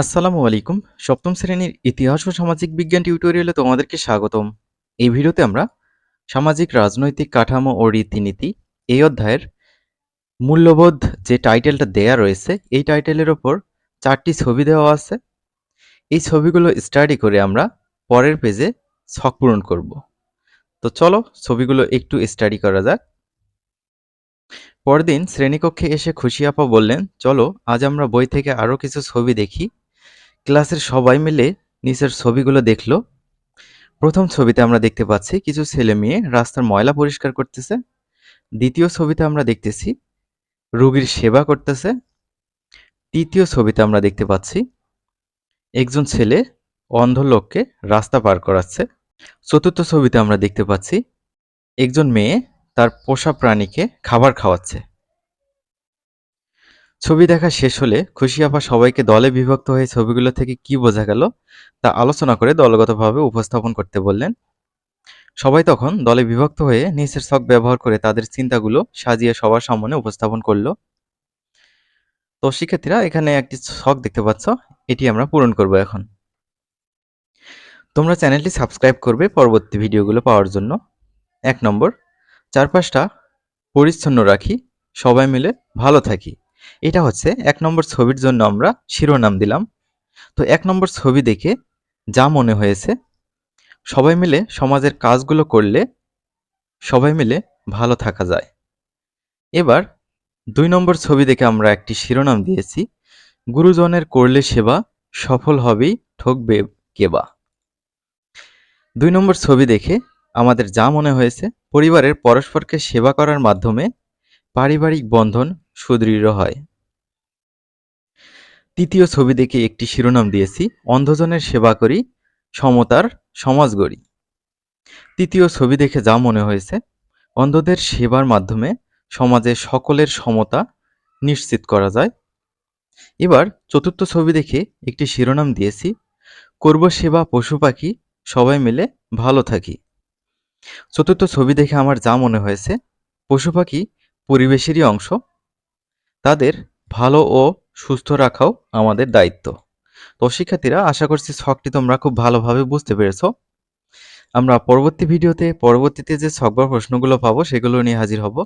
আসসালামু আলাইকুম। সপ্তম শ্রেণির ইতিহাস ও সামাজিক বিজ্ঞান টিউটোরিয়ালে তোমাদেরকে স্বাগতম। এই ভিডিওতে আমরা সামাজিক, রাজনৈতিক কাঠামো ও রীতিনীতি এই অধ্যায়ের মূল্যবোধ যে টাইটেলটা দেয়া রয়েছে, এই টাইটেলের ওপর চারটি ছবি দেওয়া আছে। এই ছবিগুলো স্টাডি করে আমরা পরের পেজে ছক পূরণ করব। তো চলো ছবিগুলো একটু স্টাডি করা যাক। পরদিন শ্রেণীকক্ষে এসে খুশি আপা বললেন, চলো, আজ আমরা বই থেকে আরও কিছু ছবি দেখি। ক্লাসের সবাই মিলে নিচের ছবিগুলো দেখল। প্রথম ছবিতে আমরা দেখতে পাচ্ছি কিছু ছেলে মেয়ে রাস্তার ময়লা পরিষ্কার করতেছে। দ্বিতীয় ছবিতে আমরা দেখতেছি রোগীর সেবা করতেছে। তৃতীয় ছবিতে আমরা দেখতে পাচ্ছি একজন ছেলে অন্ধ লোককে রাস্তা পার করাচ্ছে। চতুর্থ ছবিতে আমরা দেখতে পাচ্ছি একজন মেয়ে তার পোষা প্রাণীকে খাবার খাওয়াচ্ছে। ছবি দেখা শেষ হলে খুশি আপা সবাইকে দলে বিভক্ত হয়ে ছবিগুলো থেকে কি বোঝা গেল তা আলোচনা করে দলগতভাবে উপস্থাপন করতে বললেন। সবাই তখন দলে বিভক্ত হয়ে নিচের ছক ব্যবহার করে তাদের চিন্তাগুলো সাজিয়ে সবার সামনে উপস্থাপন করল। তো শিক্ষার্থীরা, এখানে একটি ছক দেখতে পাচ্ছ, এটি আমরা পূরণ করব এখন। তোমরা চ্যানেলটি সাবস্ক্রাইব করবে পরবর্তী ভিডিওগুলো পাওয়ার জন্য। এক নম্বর, চারপাশটা পরিচ্ছন্ন রাখি, সবাই মিলে ভালো থাকি। এটা হচ্ছে এক নম্বর ছবির জন্য আমরা শিরোনাম দিলাম। তো এক নম্বর ছবি দেখে যা মনে হয়েছে, সবাই মিলে সমাজের কাজগুলো করলে সবাই মিলে ভালো থাকা যায়। এবার দুই নম্বর ছবি দেখে আমরা একটি শিরোনাম দিয়েছি, গুরুজনের করলে সেবা সফল হবেই, ঠকবে কেবা দুই নম্বর ছবি দেখে আমাদের যা মনে হয়েছে, পরিবারের পরস্পরকে সেবা করার মাধ্যমে পারিবারিক বন্ধন সুদৃঢ় হয়। তৃতীয় ছবি দেখে একটি শিরোনাম দিয়েছি, অন্ধজনের সেবা করি, সমতার সমাজ গড়ি। তৃতীয় ছবি দেখে যা মনে হয়েছে, অন্ধদের সেবার মাধ্যমে সমাজে সকলের সমতা নিশ্চিত করা যায়। এবার চতুর্থ ছবি দেখে একটি শিরোনাম দিয়েছি, করব সেবা পশু পাখি, সবাই মিলে ভালো থাকি। চতুর্থ ছবি দেখে আমার যা মনে হয়েছে, পশু পাখি পরিবেশেরই অংশ তাদের ভালো ও সুস্থ রাখাও আমাদের দায়িত্ব। তো শিক্ষার্থীরা, আশা করছি শখটি তোমরা খুব ভালোভাবে বুঝতে পেরেছ। আমরা পরবর্তী ভিডিওতে, পরবর্তীতে যে বা প্রশ্নগুলো পাবো, সেগুলো নিয়ে হাজির হব।